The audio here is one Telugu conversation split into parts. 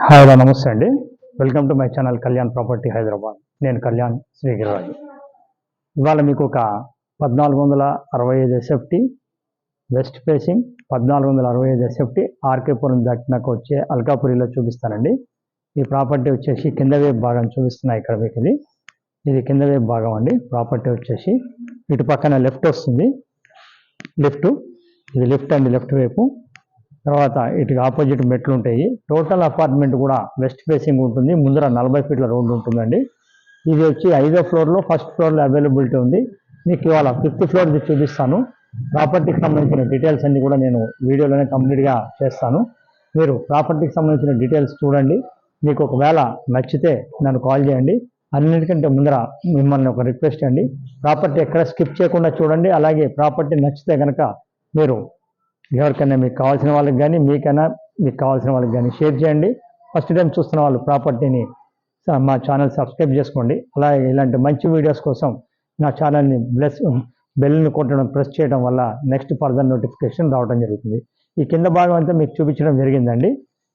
హాయ్ నమస్తే అండి. Welcome to my channel Kalyan property Hyderabad నేను కళ్యాణ్ శ్రీగిరిరాజు. ఇవాళ మీకు ఒక పద్నాలుగు వందల అరవై ఐదు ఎస్ఎఫ్టీ వెస్ట్ ఫేసింగ్ పద్నాలుగు వందల అరవై ఐదు ఎస్ఎఫ్టీ ఆర్కేపురం దాటినాక వచ్చే అల్కాపురిలో చూపిస్తానండి. ఈ ప్రాపర్టీ వచ్చేసి కింద వైపు భాగం చూపిస్తున్నాయి ఇక్కడ మీకు ఇది. ఇది కింద వైపు భాగం అండి. ప్రాపర్టీ వచ్చేసి ఇటు పక్కన లెఫ్ట్ వస్తుంది. లెఫ్ట్ ఇది లెఫ్ట్ అండి లెఫ్ట్ వైపు. తర్వాత ఇటు ఆపోజిట్ మెట్లు ఉంటాయి టోటల్ అపార్ట్మెంట్ కూడా వెస్ట్ ఫేసింగ్ ఉంటుంది. ముందర నలభై ఫీట్ల రోడ్డు ఉంటుందండి. ఇది వచ్చి ఐదో ఫ్లోర్లో ఫస్ట్ ఫ్లోర్లో అవైలబిలిటీ ఉంది. మీకు ఇవాళ ఫిఫ్త్ ఫ్లోర్ చూపిస్తాను. ప్రాపర్టీకి సంబంధించిన డీటెయిల్స్ అన్ని కూడా నేను వీడియోలోనే కంప్లీట్గా చేస్తాను. మీరు ప్రాపర్టీకి సంబంధించిన డీటెయిల్స్ చూడండి. మీకు ఒకవేళ నచ్చితే నన్ను కాల్ చేయండి. అన్నిటికంటే ముందర మిమ్మల్ని ఒక రిక్వెస్ట్ అండి. ప్రాపర్టీ ఎక్కడ స్కిప్ చేయకుండా చూడండి. అలాగే ప్రాపర్టీ నచ్చితే కనుక మీరు ఎవరికైనా మీకు కావాల్సిన వాళ్ళకి కానీ మీకైనా మీకు కావాల్సిన వాళ్ళకి కానీ షేర్ చేయండి. ఫస్ట్ టైం చూస్తున్న వాళ్ళు ప్రాపర్టీని మా ఛానల్ సబ్స్క్రైబ్ చేసుకోండి. అలాగే ఇలాంటి మంచి వీడియోస్ కోసం నా ఛానల్ని బ్లెస్ బెల్ని కొట్టడం ప్రెస్ చేయడం వల్ల నెక్స్ట్ ఫర్దర్ నోటిఫికేషన్ రావడం జరుగుతుంది. ఈ కింద భాగం అంతా మీకు చూపించడం జరిగిందండి.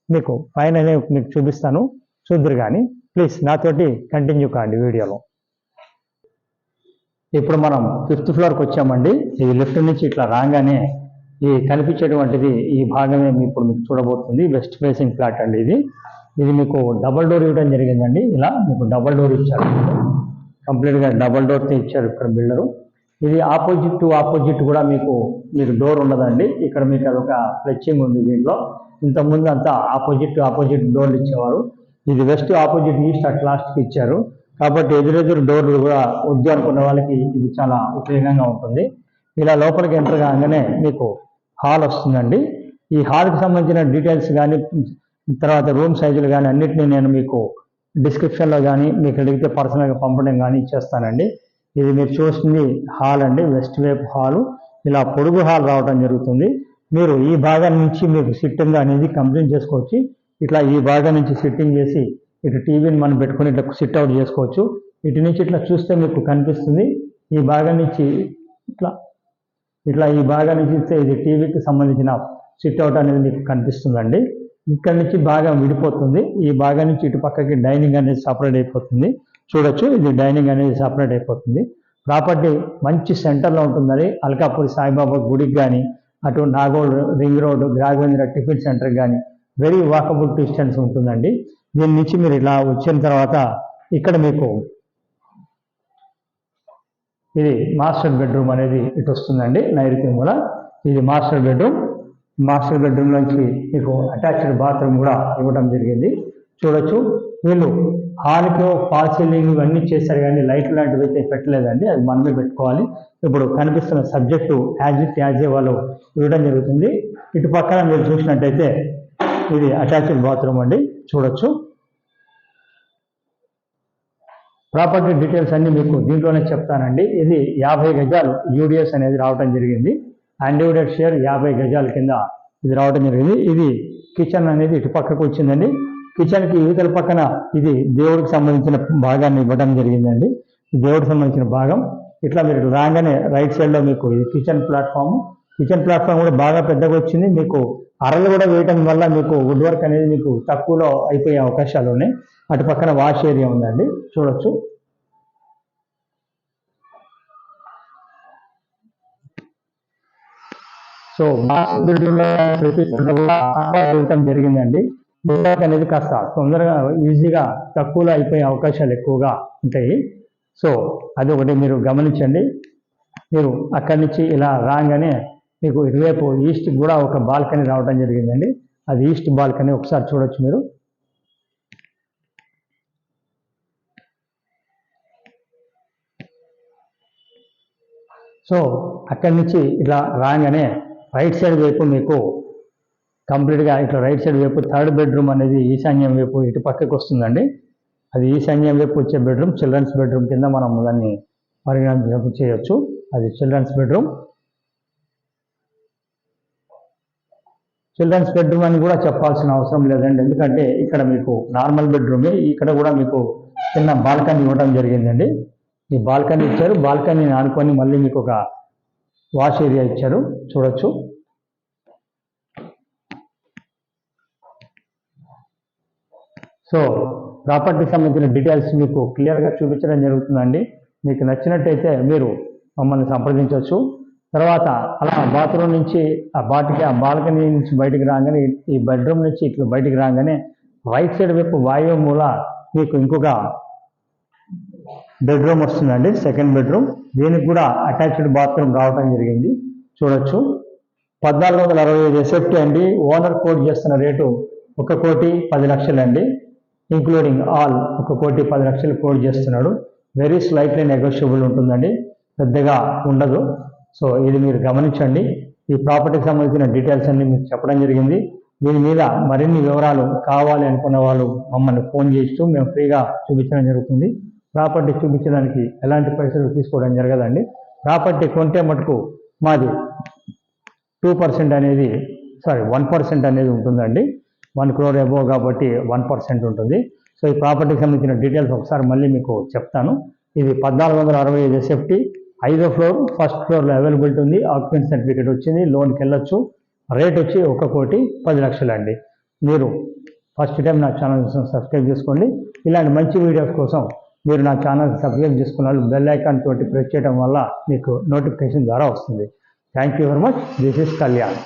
మీకు పైన మీకు చూపిస్తాను. చూద్దరు కానీ ప్లీజ్ నాతోటి కంటిన్యూ కాండి వీడియోలో. ఇప్పుడు మనం ఫిఫ్త్ ఫ్లోర్కి వచ్చామండి. ఈ లిఫ్ట్ నుంచి ఇట్లా రాగానే ఈ కనిపించేటువంటిది ఈ భాగమే మీ- ఇప్పుడు మీకు చూడబోతుంది. వెస్ట్ ఫేసింగ్ ఫ్లాట్ అండి ఇది. ఇది మీకు డబల్ డోర్ ఇవ్వడం జరిగిందండి. ఇలా మీకు డబల్ డోర్ ఇచ్చారు. కంప్లీట్గా డబల్ డోర్తో ఇచ్చారు ఇక్కడ బిల్డరు. ఇది ఆపోజిట్ టు ఆపోజిట్ కూడా మీకు మీకు డోర్ ఉండదండి ఇక్కడ మీకు అదొక ఫ్లెచ్చింగ్ ఉంది దీంట్లో. ఇంతకుముందు అంతా ఆపోజిట్ టు ఆపోజిట్ డోర్లు ఇచ్చేవారు. ఇది వెస్ట్ ఆపోజిట్ ఈస్ట్ అట్ లాస్ట్కి ఇచ్చారు. కాబట్టి ఎదురెదురు డోర్లు కూడా వద్దు అనుకున్న వాళ్ళకి ఇది చాలా ఉపయోగంగా ఉంటుంది. ఇలా లోపలికి ఎంటర్ కాగానే మీకు హాల్ వస్తుందండి. ఈ హాల్కి సంబంధించిన డీటెయిల్స్ కానీ తర్వాత రూమ్ సైజులు కానీ అన్నిటినీ నేను మీకు డిస్క్రిప్షన్లో కానీ మీకు అడిగితే పర్సనల్గా పంపడం కానీ చేస్తానండి ఇది మీరు చూస్తుంది హాల్ అండి వెస్ట్ వైపు హాలు ఇలా పొడుగు హాల్ రావడం జరుగుతుంది. మీరు ఈ భాగం నుంచి మీకు సిట్టింగ్ అనేది కంప్లీట్ చేసుకోవచ్చు. ఇట్లా ఈ భాగం నుంచి సిట్టింగ్ చేసి ఇటు టీవీని మనం పెట్టుకుని ఇట్లా సిట్ అవుట్ చేసుకోవచ్చు. ఇటు నుంచి ఇట్లా చూస్తే మీకు కనిపిస్తుంది. ఈ భాగం నుంచి ఇట్లా ఇట్లా ఈ భాగాన్ని చూస్తే ఇది టీవీకి సంబంధించిన సిట్ అవుట్ అనేది మీకు కనిపిస్తుందండి. ఇక్కడ నుంచి భాగం విడిపోతుంది. ఈ భాగం నుంచి ఇటు పక్కకి డైనింగ్ అనేది సపరేట్ అయిపోతుంది. చూడొచ్చు ఇది డైనింగ్ అనేది సపరేట్ అయిపోతుంది. ప్రాపర్టీ మంచి సెంటర్లో ఉంటుందని అల్కాపూరి సాయిబాబా గుడికి కానీ అటు Nagole ring road Raghavendra tiffin centre కానీ వెరీ వాకబుల్ డిస్టెన్స్ ఉంటుందండి. దీని నుంచి మీరు ఇలా వచ్చిన తర్వాత ఇక్కడ మీకు ఇది మాస్టర్ బెడ్రూమ్ అనేది ఇటు వస్తుందండి నైరుతి మూల. ఇది మాస్టర్ బెడ్రూమ్ మాస్టర్ బెడ్రూమ్ నుంచి మీకు అటాచ్డ్ బాత్రూమ్ కూడా ఇవ్వడం జరిగింది. చూడొచ్చు. వీళ్ళు హాల్కి ఫాల్ సీలింగ్ ఇవన్నీ చేశారు కానీ లైట్ లాంటివి అయితే పెట్టలేదండి. అది మనమే పెట్టుకోవాలి. ఇప్పుడు కనిపిస్తున్న సబ్జెక్టు యాజ్ ఇట్ యాజ్ ఏ వాళ్ళు ఇవ్వడం జరుగుతుంది. ఇటు పక్కన మీరు చూసినట్టయితే ఇది అటాచ్డ్ బాత్రూమ్ అండి. చూడొచ్చు. ప్రాపర్టీ డీటెయిల్స్ అన్ని మీకు దీంట్లోనే చెప్తానండి. ఇది యాభై గజాలు యూడిఎస్ అనేది రావటం జరిగింది. అన్డివిడెడ్ షేర్ యాభై గజాల కింద ఇది రావటం జరిగింది. ఇది కిచెన్ అనేది ఇటు పక్కకు వచ్చిందండి. కిచెన్కి యువతల పక్కన ఇది దేవుడికి సంబంధించిన భాగాన్ని ఇవ్వడం జరిగిందండి. దేవుడికి సంబంధించిన భాగం. ఇట్లా మీరు రాగానే రైట్ సైడ్లో మీకు ఇది కిచెన్ ప్లాట్ఫామ్ కిచెన్ ప్లాట్ఫామ్ కూడా బాగా పెద్దగా వచ్చింది. మీకు అరలు కూడా వేయటం వల్ల మీకు వుడ్ వర్క్ అనేది మీకు తక్కువలో అయిపోయే అవకాశాలు ఉన్నాయి. అటు పక్కన వాష్ ఏరియా ఉందండి. చూడొచ్చు. సో చూడటం జరిగిందండి. వుడ్ అనేది కాస్త తొందరగా ఈజీగా తక్కువలో అయిపోయే అవకాశాలు ఎక్కువగా ఉంటాయి. సో అది ఒకటి మీరు గమనించండి. మీరు అక్కడి నుంచి ఇలా రాగానే మీకు ఇటువైపు ఈస్ట్ కూడా ఒక బాల్కనీ రావడం జరిగిందండి. అది ఈస్ట్ బాల్కనీ ఒకసారి చూడొచ్చు మీరు. సో అక్కడి నుంచి ఇట్లా రాగానే రైట్ సైడ్ వైపు మీకు కంప్లీట్గా ఇట్లా రైట్ సైడ్ వైపు థర్డ్ బెడ్రూమ్ అనేది ఈశాన్యం వైపు ఇటు పక్కకి వస్తుందండి. అది ఈశాన్యం వైపు వచ్చే బెడ్రూమ్ చిల్డ్రన్స్ బెడ్రూమ్ కింద మనం దాన్ని పరిగణించ చేయొచ్చు. అది చిల్డ్రన్స్ బెడ్రూమ్. చిల్డ్రన్స్ బెడ్రూమ్ అని కూడా చెప్పాల్సిన అవసరం లేదండి. ఎందుకంటే ఇక్కడ మీకు నార్మల్ బెడ్రూమే ఇక్కడ కూడా మీకు చిన్న బాల్కనీ ఇవ్వడం జరిగిందండి. ఈ బాల్కనీ ఇచ్చారు. బాల్కనీని ఆనుకొని మళ్ళీ మీకు ఒక వాష్ ఏరియా ఇచ్చారు. చూడొచ్చు. సో ప్రాపర్టీకి సంబంధించిన డీటెయిల్స్ మీకు క్లియర్గా చూపించడం జరుగుతుందండి. మీకు నచ్చినట్టయితే మీరు మమ్మల్ని సంప్రదించవచ్చు. తర్వాత అలా బాత్రూమ్ నుంచి ఆ బాటికి ఆ బాల్కనీ నుంచి బయటికి రాగానే ఈ- బెడ్రూమ్ నుంచి ఇట్లా బయటికి రాగానే రైట్ సైడ్ వైపు వాయువు మూల మీకు ఇంకొక బెడ్రూమ్ వస్తుందండి. సెకండ్ బెడ్రూమ్ దీనికి కూడా అటాచ్డ్ బాత్రూమ్ రావడం జరిగింది. చూడొచ్చు. పద్నాలుగు వందల అరవై ఐదు సేఫ్టీ అండి. ఓనర్ కోట్ చేస్తున్న రేటు ఒక కోటి పది లక్షలు అండి ఇంక్లూడింగ్ ఆల్ ఒక కోటి పది లక్షలు కోట్ చేస్తున్నాడు. వెరీ స్లైట్లీ నెగోషియబుల్ ఉంటుందండి. పెద్దగా ఉండదు. సో ఇది మీరు గమనించండి. ఈ ప్రాపర్టీకి సంబంధించిన డీటెయిల్స్ అన్ని మీకు చెప్పడం జరిగింది. దీని మీద మరిన్ని వివరాలు కావాలి అనుకున్న వాళ్ళు మమ్మల్ని ఫోన్ చేస్తూ మేము ఫ్రీగా చూపించడం జరుగుతుంది. ప్రాపర్టీ చూపించడానికి ఎలాంటి పైసలు తీసుకోవడం జరగదండి. ప్రాపర్టీ కొంటే మటుకు మాది టూ పర్సెంట్ అనేది సారీ వన్ పర్సెంట్ అనేది ఉంటుందండి. వన్ క్రోర్ అబోవ్ కాబట్టి వన్ పర్సెంట్ ఉంటుంది. సో ఈ ప్రాపర్టీకి సంబంధించిన డీటెయిల్స్ ఒకసారి మళ్ళీ మీకు చెప్తాను. ఇది పద్నాలుగు వందల అరవై ఐదు ఎస్ఎఫ్టీ ఐదో ఫ్లోర్ ఫస్ట్ ఫ్లోర్లో అవైలబిలిటీ ఉంది. ఆక్యుపెన్సీ సర్టిఫికేట్ వచ్చింది. లోన్కి వెళ్ళొచ్చు. రేట్ వచ్చి ఒక కోటి పది లక్షలు అండి. మీరు ఫస్ట్ టైం నా ఛానల్ సబ్స్క్రైబ్ చేసుకోండి. ఇలాంటి మంచి వీడియోస్ కోసం మీరు నా ఛానల్ సబ్స్క్రైబ్ చేసుకున్న వాళ్ళు బెల్ ఐకాన్ తోటి ప్రెస్ చేయడం వల్ల మీకు నోటిఫికేషన్ ద్వారా వస్తుంది. Thank you very much this is Kalyan